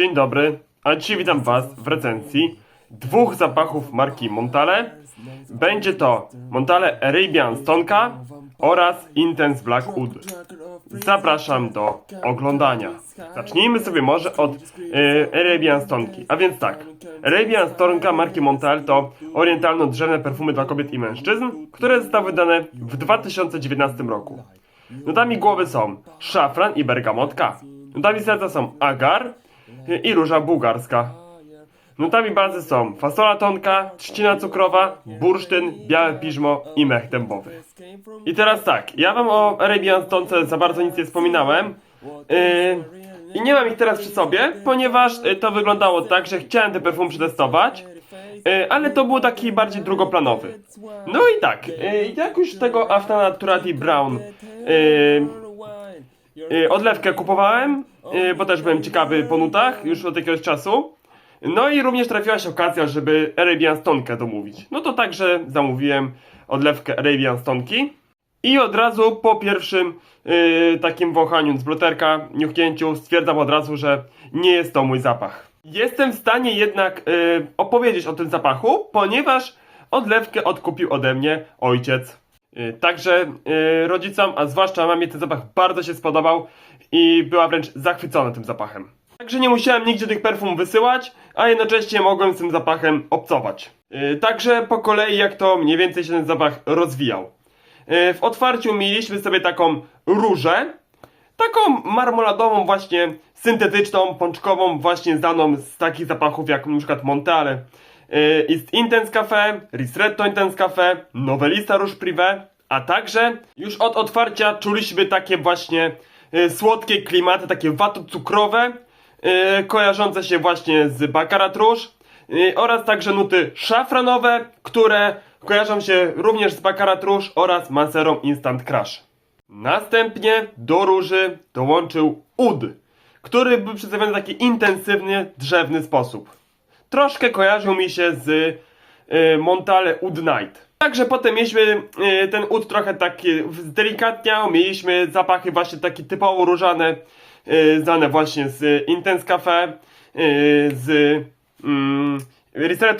Dzień dobry, a dzisiaj witam Was w recenzji dwóch zapachów marki Montale. Będzie to Montale Arabian Stonka oraz Intense Black Wood. Zapraszam do oglądania. Zacznijmy sobie może od e, Arabian Stonki. A więc tak, Arabian Stonka marki Montale to orientalno-drzewne perfumy dla kobiet i mężczyzn, które zostały wydane w 2019 roku. Nutami głowy są szafran i bergamotka. Nutami serca są agar i róża bułgarska. Nutami bazy są fasola tonka, trzcina cukrowa, bursztyn, białe piżmo i mech dębowy. I teraz tak, ja wam o Arabian Stonce za bardzo nic nie wspominałem. Yy, I nie mam ich teraz przy sobie, ponieważ y, to wyglądało tak, że chciałem te perfumy przetestować, y, ale to był taki bardziej drugoplanowy. No i tak, y, jak już tego Aftana Turati Brown y, y, odlewkę kupowałem, bo też byłem ciekawy po nutach już od jakiegoś czasu. No i również trafiła się okazja, żeby Arabian Stonkę domówić. No to także zamówiłem odlewkę Arabian Stonki. I od razu po pierwszym yy, takim wąchaniu z bloterka, niuchnięciu, stwierdzam od razu, że nie jest to mój zapach. Jestem w stanie jednak yy, opowiedzieć o tym zapachu, ponieważ odlewkę odkupił ode mnie ojciec. Yy, Także yy, rodzicom, a zwłaszcza mamie ten zapach bardzo się spodobał i była wręcz zachwycona tym zapachem. Także nie musiałem nigdzie tych perfum wysyłać, a jednocześnie mogłem z tym zapachem obcować. Yy, Także po kolei jak to mniej więcej się ten zapach rozwijał. W otwarciu mieliśmy sobie taką różę, taką marmoladową właśnie, syntetyczną, pączkową, właśnie znaną z takich zapachów jak przykład Montale. Yy, Ist Intense Cafe, Ristretto Intense Cafe, Novelista Rouge Privé, a także już od otwarcia czuliśmy takie właśnie yy, słodkie klimaty, takie wato cukrowe, yy, kojarzące się właśnie z Baccarat Rouge yy, oraz także nuty szafranowe, które kojarzą się również z Baccarat Rouge oraz Manserą Instant Crush. Następnie do róży dołączył ud, który był przedstawiony w taki intensywny, drzewny sposób. Troszkę kojarzył mi się z y, Montale Ud Night. Także potem mieliśmy y, ten ud trochę taki zdelikatniał, mieliśmy zapachy właśnie takie typowo różane, y, znane właśnie z Intense Cafe, y, z mm,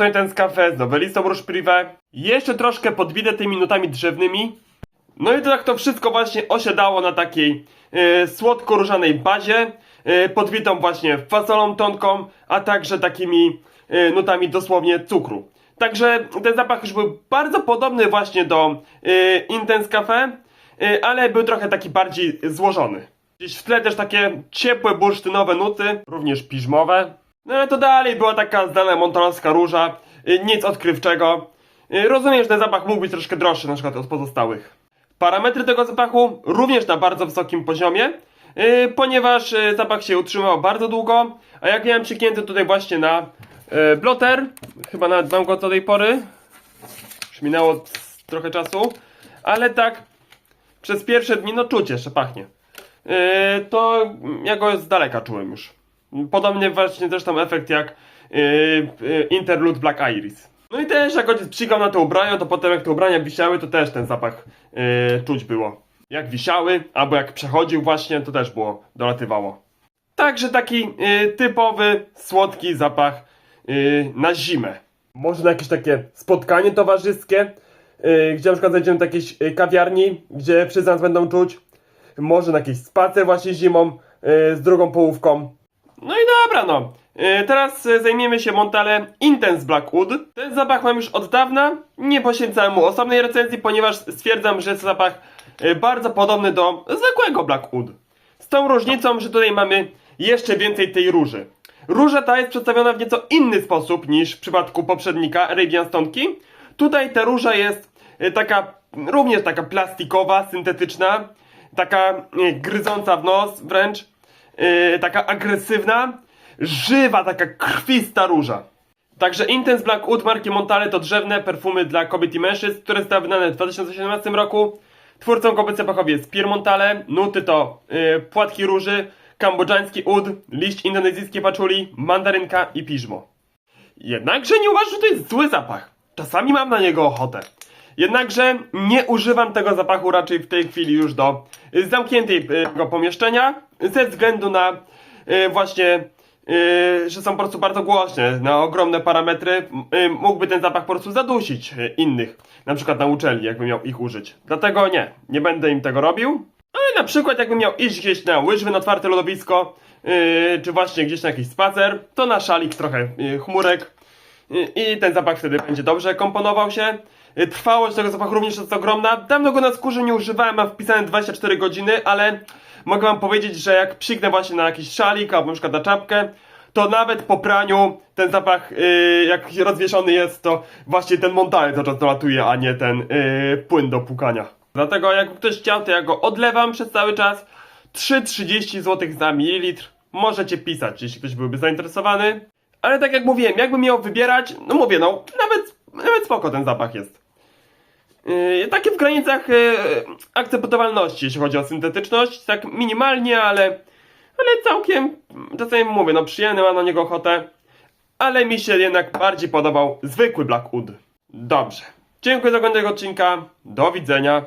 Intense Cafe, z Novelistą Rouge Privé. Jeszcze troszkę podbite tymi nutami drzewnymi, no i tak to wszystko właśnie osiadało na takiej słodko-różanej bazie, e, podbitą właśnie fasolą tonką, a także takimi nutami dosłownie cukru. Także ten zapach już był bardzo podobny właśnie do e, Intense Cafe, e, ale był trochę taki bardziej złożony. Gdzieś w tle też takie ciepłe bursztynowe nuty, również piżmowe. No ale to dalej była taka znana montalowska róża, e, nic odkrywczego. E, Rozumiem, że ten zapach mógł być troszkę droższy na przykład od pozostałych. Parametry tego zapachu również na bardzo wysokim poziomie, ponieważ zapach się utrzymał bardzo długo, a jak miałem przyknięty tutaj właśnie na bloter, chyba nawet mam go do tej pory, już minęło trochę czasu, ale tak przez pierwsze dni, no czuć jeszcze pachnie, yy, to ja go z daleka czułem już. Podobnie właśnie zresztą efekt jak yy, Interlude Black Iris. No i też jak psikał na te ubrania, to potem jak te ubrania wisiały, to też ten zapach czuć było. Jak wisiały, albo jak przechodził właśnie, to też było, dolatywało. Także taki typowy, słodki zapach yy, na zimę. Może na jakieś takie spotkanie towarzyskie, yy, gdzie na przykład zajdziemy do jakiejś yy, kawiarni, gdzie przy nas będą czuć. Może na jakiś spacer właśnie zimą z drugą połówką. No i dobra, no. Teraz zajmiemy się Montale Intense Blackwood. Ten zapach mam już od dawna. Nie poświęcałem mu osobnej recenzji, ponieważ stwierdzam, że jest zapach bardzo podobny do zwykłego Blackwood. Z tą różnicą, że tutaj mamy jeszcze więcej tej róży. Róża ta jest przedstawiona w nieco inny sposób niż w przypadku poprzednika Arabian Stonki. Tutaj ta róża jest yy, taka, również taka plastikowa, syntetyczna, taka yy, gryząca w nos wręcz. Yy, taka agresywna, żywa, taka krwista róża. Także Intense Black Wood marki Montale to drzewne perfumy dla kobiet i mężczyzn, które zostały wydane w 2017 roku. Twórcą kobiet zapachowej jest Pierre Montale, nuty to yy, płatki róży, kambodżański ud, liść indonezyjskiej paczuli, mandarynka i piżmo. Jednakże nie uważam, że to jest zły zapach. Czasami mam na niego ochotę. Jednakże nie używam tego zapachu raczej w tej chwili już do y, zamkniętego pomieszczenia ze względu na y, właśnie że są po prostu bardzo głośne, na ogromne parametry. Mógłby ten zapach po prostu zadusić innych, na przykład na uczelni, jakby miał ich użyć. Dlatego nie, nie będę im tego robił. Na przykład jakbym miał iść gdzieś na łyżwy, na otwarte lodowisko, yy, czy właśnie gdzieś na jakiś spacer, to na szalik trochę yy, chmurek yy, i ten zapach wtedy będzie dobrze komponował się. Yy, Trwałość tego zapachu również jest ogromna. Dawno go na skórze nie używałem, mam wpisane 24 godziny, ale mogę wam powiedzieć, że jak przyknę właśnie na jakiś szalik albo na przykład na czapkę, to nawet po praniu ten zapach, yy, jak rozwieszony jest, to właśnie ten montalny to często latuje, a nie ten yy, płyn do pukania. Dlatego jak ktoś chciał, to ja go odlewam przez cały czas. 3,30 zł za mililitr. Możecie pisać, jeśli ktoś byłby zainteresowany. Ale tak jak mówiłem, jakbym miał wybierać, no mówię, no nawet, nawet spoko ten zapach jest. Yy, takie w granicach yy, akceptowalności, jeśli chodzi o syntetyczność. Tak minimalnie, ale, ale całkiem, czasami mówię, no przyjemny, mam na niego ochotę. Ale mi się jednak bardziej podobał zwykły Blackwood. Dobrze. Dziękuję za oglądanie tego odcinka. Do widzenia.